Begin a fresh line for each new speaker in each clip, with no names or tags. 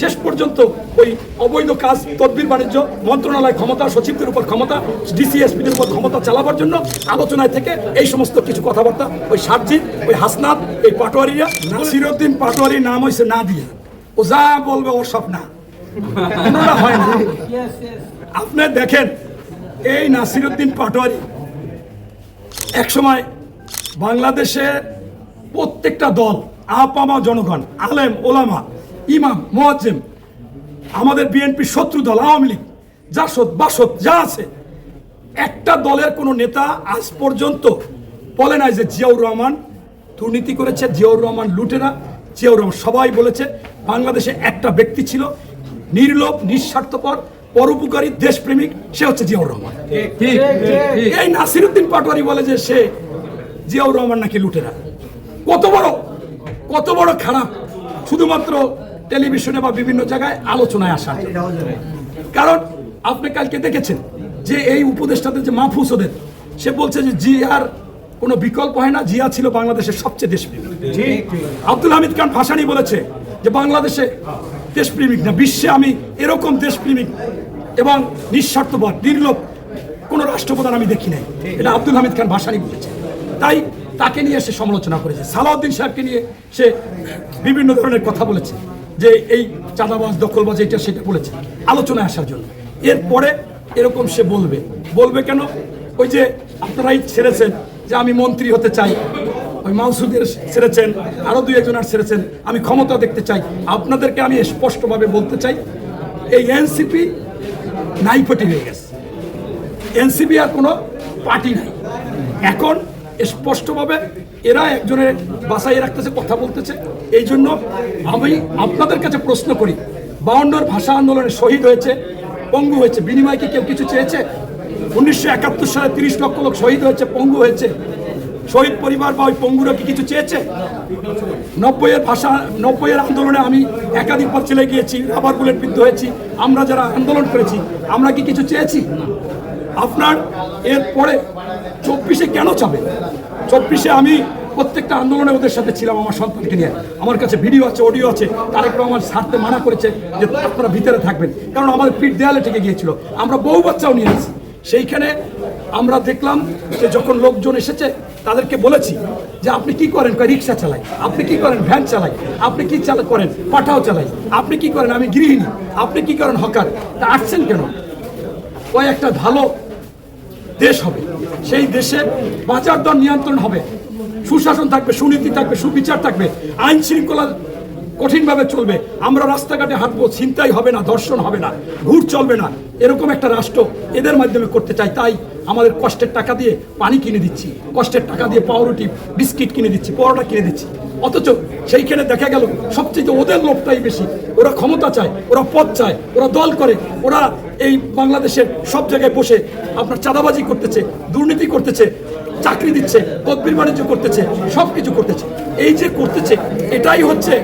শেষ পর্যন্ত ওই অবৈধ কাজ, তদবির বাণিজ্য, মন্ত্রণালয় ক্ষমতা, সচিবদের উপর ক্ষমতা, ডিসিএসপিদের উপর ক্ষমতা চালাবার জন্য আলোচনায় থেকে এই সমস্ত কিছু কথাবার্তা, ওই সারজিৎ ওই হাসনাত, এই পাটোয়ারিরা নাসিরউদ্দিন পাটোয়ারির নাম হয়েছে না দিয়ে ও যা বলবে ওর সব না। হয় না। আপনি দেখেন, এই নাসিরউদ্দিন পাটোয়ারি। একসময় বাংলাদেশে প্রত্যেকটা দল, আপামা জনগণ, আলেম, ওলামা ইমাম মোয়াজ্জেম আমাদের বিএনপি শত্রু দল আওয়ামী লীগ জাসদ বাসদ যা আছে। একটা দলের কোনো নেতা আজ পর্যন্ত বলে নাই যে জিয়াউর রহমান দুর্নীতি করেছে জিয়াউর রহমান লুটেরা জিয়াউর রহমান সবাই বলেছে বাংলাদেশে একটা ব্যক্তি ছিল নির্লোভ নিঃস্বার্থপর পরোপকারী দেশপ্রেমিক সে হচ্ছে জিয়াউর রহমান। এই নাসিরুদ্দিন পাটোয়ারি বলে যে সে জিয়াউর রহমান নাকি লুটেরা কত বড় কত বড় খারাপ। শুধুমাত্র টেলিভিশনে বা বিভিন্ন জায়গায় আলোচনায় আসা কারণ আপনি কালকে দেখেছেন যে এই উপদেষ্টাদের যে মাহফুজ ওদের সে বলছে যে জিয়ার কোনো বিকল্প হয় না জিয়া ছিল বাংলাদেশের সবচেয়ে দেশপ্রেমিক। আব্দুল হামিদ খান ভাসানি বলেছে যে বাংলাদেশে দেশপ্রেমিক না বিশ্বে আমি এরকম দেশপ্রেমিক এবং নিঃস্বার্থপর নির্লোভ কোনো রাষ্ট্রপ্রধান আমি দেখি নাই। এটা আব্দুল হামিদ খান ভাসানি বলেছে। তাই তাকে নিয়ে সে সমালোচনা করেছে। সালাউদ্দিন সাহেবকে নিয়ে সে বিভিন্ন ধরনের কথা বলেছে। যে এই চাঁদাবাজ দখলবাজ এটা সেটা বলেছে আলোচনায় আসার জন্য। এরপরে এরকম সে বলবে। বলবে কেন? ওই যে আপনারাই ছেড়েছেন যে আমি মন্ত্রী হতে চাই, ওই মাউসুদের ছেড়েছেন, আরও দুই একজনের ছেড়েছেন, আমি ক্ষমতা দেখতে চাই। আপনাদেরকে আমি স্পষ্টভাবে বলতে চাই, এই এনসিপি নাইপটি হয়ে গেছে। এনসিপি আর কোনো পার্টি নাই। এখন স্পষ্টভাবে এরা একজনের বাসায় রাখতেছে, কথা বলতেছে। এই জন্য আমি আপনাদের কাছে প্রশ্ন করি, বাউন্নর ভাষা আন্দোলনে শহীদ হয়েছে, পঙ্গু হয়েছে, বিনিময় কি কেউ কিছু চেয়েছে? উনিশশো একাত্তর সালে তিরিশ লক্ষ লোক শহীদ হয়েছে, পঙ্গু হয়েছে। শহীদ পরিবার বা ওই পঙ্গুরা কি কিছু চেয়েছে? নব্বইয়ের ভাষা, নব্বইয়ের আন্দোলনে আমি একাধিকবার চলে গিয়েছি, রাবার বুলেট বিদ্ধ হয়েছি, আমরা যারা আন্দোলন করেছি, আমরা কি কিছু চেয়েছি? আপনার এরপরে চব্বিশে কেন চাবে? চব্বিশে আমি প্রত্যেকটা আন্দোলনে ওদের সাথে ছিলাম, আমার সন্তানকে নিয়ে। আমার কাছে ভিডিও আছে, অডিও আছে, তারেক রহমান ছাড়তে মানা করেছে যে আপনারা ভিতরে থাকবেন। কারণ আমাদের পিঠ দেয়ালে ঠেকে গিয়েছিল। আমরা বহু বাচ্চাও নিয়ে এসেছি। সেইখানে আমরা দেখলাম যে যখন লোকজন এসেছে, তাদেরকে বলেছি যে আপনি কি করেন? কয়, রিক্সা চালাই। আপনি কি করেন? ভ্যান চালাই। আপনি কি চালা, করেন? পাঠাও চালাই। আপনি কি করেন? আমি গৃহিণী। আপনি কি করেন? হকার। তা আসছেন কেন? ওই একটা ভালো দেশ হবে। সেই দেশে বাজার দর নিয়ন্ত্রণ হবে। সুশাসন থাকবে, সুনীতি থাকবে, সুবিচার থাকবে, আইন শৃঙ্খলা কঠিনভাবে চলবে। আমরা রাস্তাঘাটে হাঁটবো চিন্তাই হবে না দর্শন হবে না ঘুর চলবে না। এরকম একটা রাষ্ট্র এদের মাধ্যমে করতে চাই। তাই আমাদের কষ্টের টাকা দিয়ে পানি কিনে দিচ্ছি। কষ্টের টাকা দিয়ে পাউরুটি, বিস্কিট কিনে দিচ্ছি, পরোটা কিনে দিচ্ছি। অথচ সেইখানে দেখা গেল, সবচেয়ে ওদের লোকটাই বেশি। ওরা ক্ষমতা চায়, ওরা পথ চায়, ওরা দল করে, ওরা এই বাংলাদেশের সব জায়গায় বসে আপনার চাঁদাবাজি করতেছে, দুর্নীতি করতেছে, চাকরি দিচ্ছে তদবির বাণিজ্য করতেছে সব কিছু করতেছে। এই যে করতেছে, এটাই হচ্ছে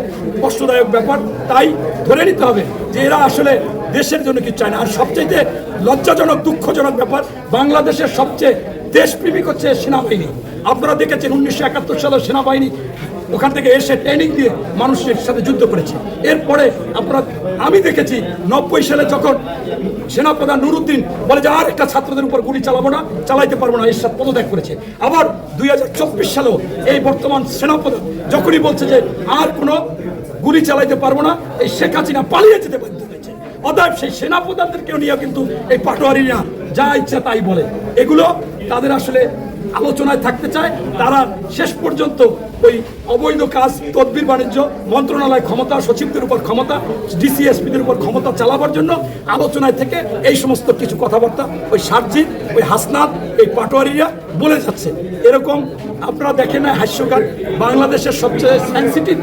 কষ্টদায়ক ব্যাপার। তাই ধরে নিতে হবে যে এরা আসলে দেশের জন্য কিছু চায় না। আর সবচেয়ে লজ্জাজনক, দুঃখজনক ব্যাপার, বাংলাদেশের সবচেয়ে দেশপ্রেমিক হচ্ছে সেনাবাহিনী। আপনারা দেখেছেন উনিশশো একাত্তর সালের সেনাবাহিনী ওখান থেকে এসে ট্রেনিং দিয়ে মানুষের সাথে যুদ্ধ করেছে। এরপরে আপনারা, আমি দেখেছি নব্বই সালে যখন সেনাপ্রধান নুরুদ্দিন বলে যে, আর একটা ছাত্রদের উপর গুলি চালাবো না, চালাইতে পারব না। এর সাথে পদত্যাগ করেছে। আবার দুই হাজার চব্বিশ সালেও এই বর্তমান সেনাপ্রধান যখনই বলছে যে, আর কোনো গুলি চালাইতে পারব না, এই শেখ হাসিনা পালিয়ে যেতে বাধ্য হয়েছে। অতএব সেই সেনাপ্রধানদেরকেও নিয়ে কিন্তু এই পাটোয়ারিরা যা ইচ্ছা তাই বলে। এগুলো তাদের আসলে আলোচনায় থাকতে চায়, তারা শেষ পর্যন্ত ওই অবৈধ কাজ, তদবির বাণিজ্য, মন্ত্রণালয় ক্ষমতা, সচিবদের উপর ক্ষমতা, ডিসিএসপিদের উপর ক্ষমতা চালাবার জন্য আলোচনায় থেকে এই সমস্ত কিছু কথাবার্তা ওই সার্জি ওই হাসনাত, এই পাটোয়ারিরা বলে যাচ্ছে। এরকম আপনারা দেখেন হাস্যকার। বাংলাদেশের সবচেয়ে সেন্সিটিভ